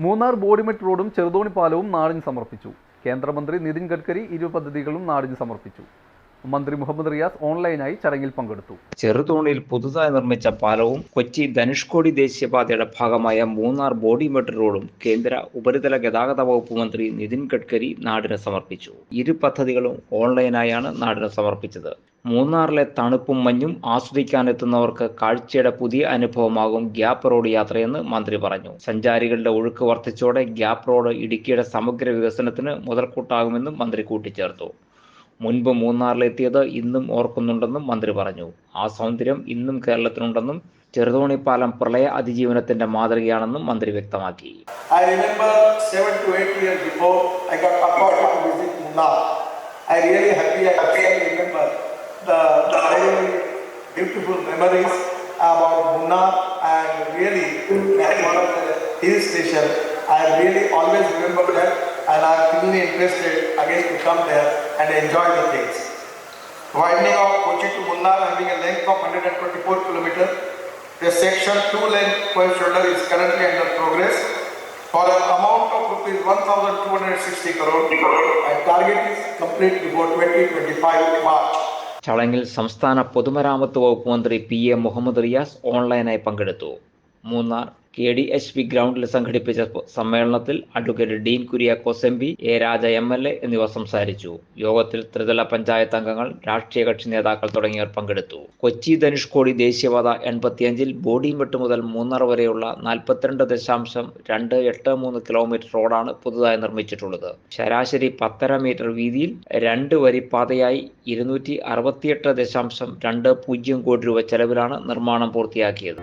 മൂന്നാർ ബോഡിമെറ്റ് റോഡും ചെറുതോണി പാലവും നാടിന് സമർപ്പിച്ചു. കേന്ദ്രമന്ത്രി നിതിൻ ഗഡ്കരി ഇരു പദ്ധതികളും നാടിന് സമർപ്പിച്ചു. മന്ത്രി മുഹമ്മദ് റിയാസ് ഓൺലൈനായി ചടങ്ങിൽ പങ്കെടുത്തു. ചെറുതോണിയിൽ പുതുതായി നിർമ്മിച്ച പാലവും കൊച്ചി ധനുഷ്കോടി ദേശീയപാതയുടെ ഭാഗമായ മൂന്നാർ ബോഡി മെട്രോ റോഡും കേന്ദ്ര ഉപരിതല ഗതാഗത വകുപ്പ് മന്ത്രി നിതിൻ ഗഡ്കരി നാടിന് സമർപ്പിച്ചു. ഇരു പദ്ധതികളും ഓൺലൈനായാണ് നാടിന് സമർപ്പിച്ചത്. മൂന്നാറിലെ തണുപ്പും മഞ്ഞും ആസ്വദിക്കാനെത്തുന്നവർക്ക് കാഴ്ചയുടെ പുതിയ അനുഭവമാകും ഗ്യാപ്പ് റോഡ് യാത്രയെന്ന് മന്ത്രി പറഞ്ഞു. സഞ്ചാരികളുടെ ഒഴുക്ക് വർദ്ധിച്ചോടെ ഗ്യാപ്പ് റോഡ് ഇടുക്കിയുടെ സമഗ്ര വികസനത്തിന് മുതൽക്കൂട്ടാകുമെന്നും മന്ത്രി കൂട്ടിച്ചേർത്തു. മുൻപ് മൂന്നാറിലെത്തിയത് ഇന്നും ഓർക്കുന്നുണ്ടെന്നും മന്ത്രി പറഞ്ഞു ആ സൗന്ദര്യം ഇന്നും കേരളത്തിനുണ്ടെന്നും ചെറുതോണി പാലം പ്രളയ അതിജീവനത്തിന്റെ മാതൃകയാണെന്നും മന്ത്രി വ്യക്തമാക്കി beautiful memories about Munnar and really station. I really always remember that and I'm keenly interested again to come there and enjoy the things. Widening of Kochi to Munnar having a length of 124 kilometers. The section two lane per shoulder is currently under progress for an amount of rupees 1260 crore and target is complete before 2025 March. ചടങ്ങിൽ സംസ്ഥാന പൊതുമരാമത്ത് വകുപ്പ് മന്ത്രി P A Muhammad Riyas ഓൺലൈനായി പങ്കെടുത്തു Munnar K D H P ഗ്രൗണ്ടിൽ സംഘടിപ്പിച്ച സമ്മേളനത്തിൽ advocate Dean Kuriakose M P A Raja M L A എന്നിവർ സംസാരിച്ചു. യോഗത്തിൽ ത്രിതല പഞ്ചായത്ത് അംഗങ്ങൾ രാഷ്ട്രീയ കക്ഷി നേതാക്കൾ തുടങ്ങിയവർ പങ്കെടുത്തു. കൊച്ചി ധനുഷ്കോടി ദേശീയപാത എൺപത്തിയഞ്ചിൽ ബോഡിമെട്ട് മുതൽ മൂന്നാർ വരെയുള്ള നാൽപ്പത്തിരണ്ട് ദശാംശം രണ്ട് എട്ട് മൂന്ന് കിലോമീറ്റർ റോഡാണ് പുതുതായി നിർമ്മിച്ചിട്ടുള്ളത്. ശരാശരി പത്തര മീറ്റർ വീതിയിൽ രണ്ട് വരി പാതയായി ഇരുന്നൂറ്റി അറുപത്തിയെട്ട് ദശാംശം രണ്ട് പൂജ്യം കോടി രൂപ ചെലവിലാണ് നിർമ്മാണം പൂർത്തിയാക്കിയത്.